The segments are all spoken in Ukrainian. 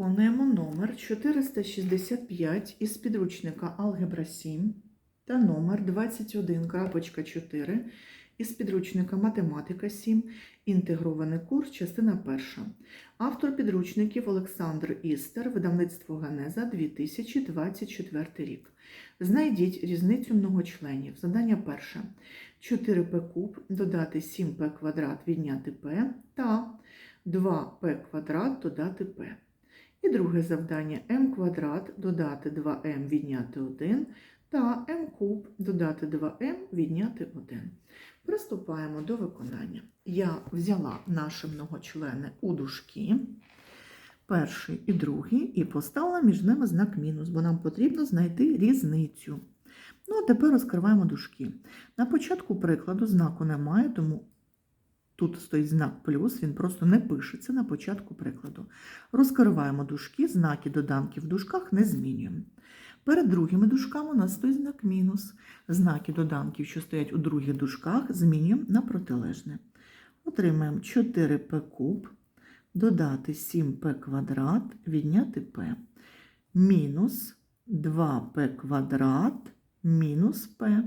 Виконуємо номер 465 із підручника Алгебра 7 та номер 21.4 із підручника Математика 7, інтегрований курс, частина 1. Автор підручників Олександр Істер, видавництво Ганеза 2024 рік. Знайдіть різницю многочленів. Задання перше. 4p куб додати 7p квадрат відняти p та 2p квадрат додати p. І друге завдання m квадрат додати 2m відняти 1 та m куб додати 2m відняти 1. Приступаємо до виконання. Я взяла наші многочлени у дужки, перший і другий, і поставила між ними знак мінус, бо нам потрібно знайти різницю. Ну, а тепер розкриваємо дужки. На початку прикладу знаку немає, тому тут стоїть знак плюс, він просто не пишеться на початку прикладу. Розкриваємо дужки, знаки доданків в дужках не змінюємо. Перед другими дужками у нас стоїть знак мінус. Знаки доданків, що стоять у других дужках, змінюємо на протилежне. Отримаємо 4p куб, додати 7p квадрат, відняти p. Мінус 2p квадрат мінус p.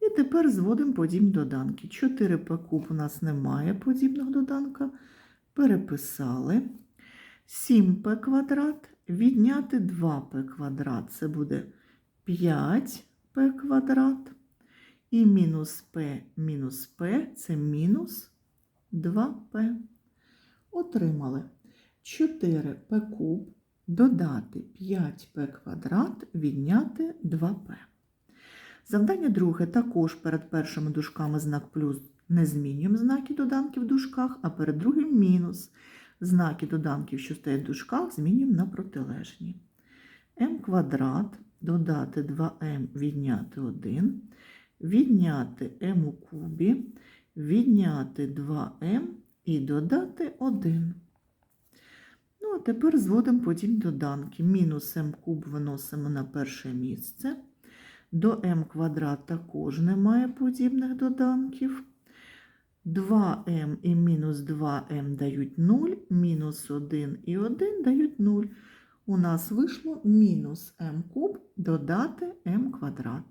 І тепер зводимо подібні доданки. 4p куб у нас немає подібного доданка. Переписали. 7p квадрат відняти 2p квадрат. Це буде 5p квадрат. І мінус p мінус p це мінус 2p. Отримали 4p куб додати 5p квадрат відняти 2p. Завдання друге також перед першими дужками знак плюс не змінюємо знаки доданків в дужках, а перед другим мінус. Знаки доданків, що стоять в дужках, змінюємо на протилежні. m квадрат додати 2m відняти 1, відняти m у кубі, відняти 2m і додати 1. Ну, а тепер зводимо потім доданки. Мінус m куб виносимо на перше місце. До m квадрат також немає подібних доданків. 2m і мінус 2m дають 0, мінус 1 і 1 дають 0. У нас вийшло мінус m куб додати m квадрат.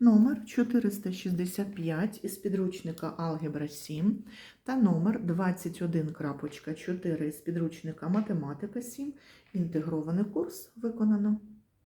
Номер 465 із підручника Алгебра 7 та номер 21.4 із підручника Математика 7. Інтегрований курс виконано.